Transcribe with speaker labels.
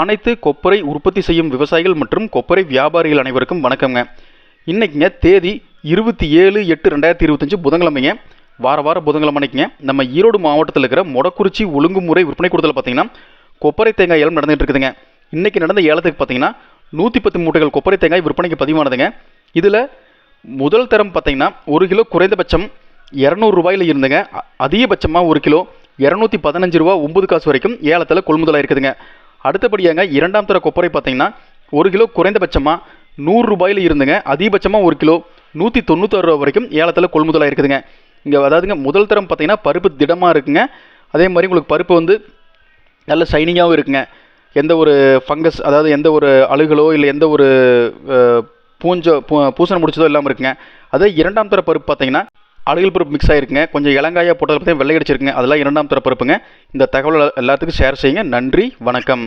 Speaker 1: அனைத்து கொப்பரை உற்பத்தி செய்யும் விவசாயிகள் மற்றும் கொப்பரை வியாபாரிகள் அனைவருக்கும் வணக்கம்ங்க. இன்றைக்குங்க தேதி இருபத்தி ஏழு எட்டு ரெண்டாயிரத்தி இருபத்தஞ்சு புதன்கிழமைங்க. வார வார புதன்கிழமை அன்னைக்குங்க. நம்ம ஈரோடு மாவட்டத்தில் இருக்கிற மொடக்குறிச்சி ஒழுங்குமுறை விற்பனை கூடத்தில் பார்த்தீங்கன்னா கொப்பரை தேங்காய் ஏலம் நடந்துட்டு இருக்குதுங்க. இன்றைக்கி நடந்த ஏலத்துக்கு பார்த்தீங்கன்னா நூற்றி பத்து மூட்டைகள் கொப்பரை தேங்காய் விற்பனைக்கு பதிவானதுங்க. இதில் முதல் தரம் பார்த்தீங்கன்னா ஒரு கிலோ குறைந்தபட்சம் இரநூறுபாயில் இருந்துங்க. அதிகபட்சமாக ஒரு கிலோ இரநூத்தி பதினஞ்சு ரூபா ஒம்பது காசு வரைக்கும் ஏலத்தில் கொள்முதலாக இருக்குதுங்க அடுத்தபடியாங்க இரண்டாம் தர கொப்பரை பார்த்தீங்கன்னா ஒரு கிலோ குறைந்தபட்சமாக நூறு ரூபாயில் இருந்துங்க. அதிகபட்சமாக ஒரு கிலோ நூற்றி தொண்ணூத்தாறு ரூபா வரைக்கும் ஏலத்தில் கொள்முதலாக இருக்குதுங்க. இங்கே அதாவதுங்க முதல் தரம் பார்த்தீங்கன்னா பருப்பு திடமாக இருக்குங்க. அதே மாதிரி உங்களுக்கு பருப்பு வந்து நல்ல ஷைனிங்காகவும் இருக்குங்க. எந்த ஒரு ஃபங்கஸ் அதாவது எந்த ஒரு அழுகலோ இல்லை எந்த ஒரு பூஞ்சோ பூ- பூசணம் முடிச்சதோ இல்லாமல் இருக்குங்க. அதே இரண்டாம் தர பருப்பு பார்த்தீங்கன்னா அழுகல் பருப்பு மிக்ஸ் ஆகிருக்குங்க கொஞ்சம் இளங்காயாக போட்டதில் பார்த்தீங்கன்னா வெள்ளை அடிச்சிருக்குங்க அதெல்லாம் இரண்டாம் தர பருப்புங்க இந்த தகவல் எல்லாத்துக்கும் ஷேர் செய்யுங்க. நன்றி. வணக்கம்.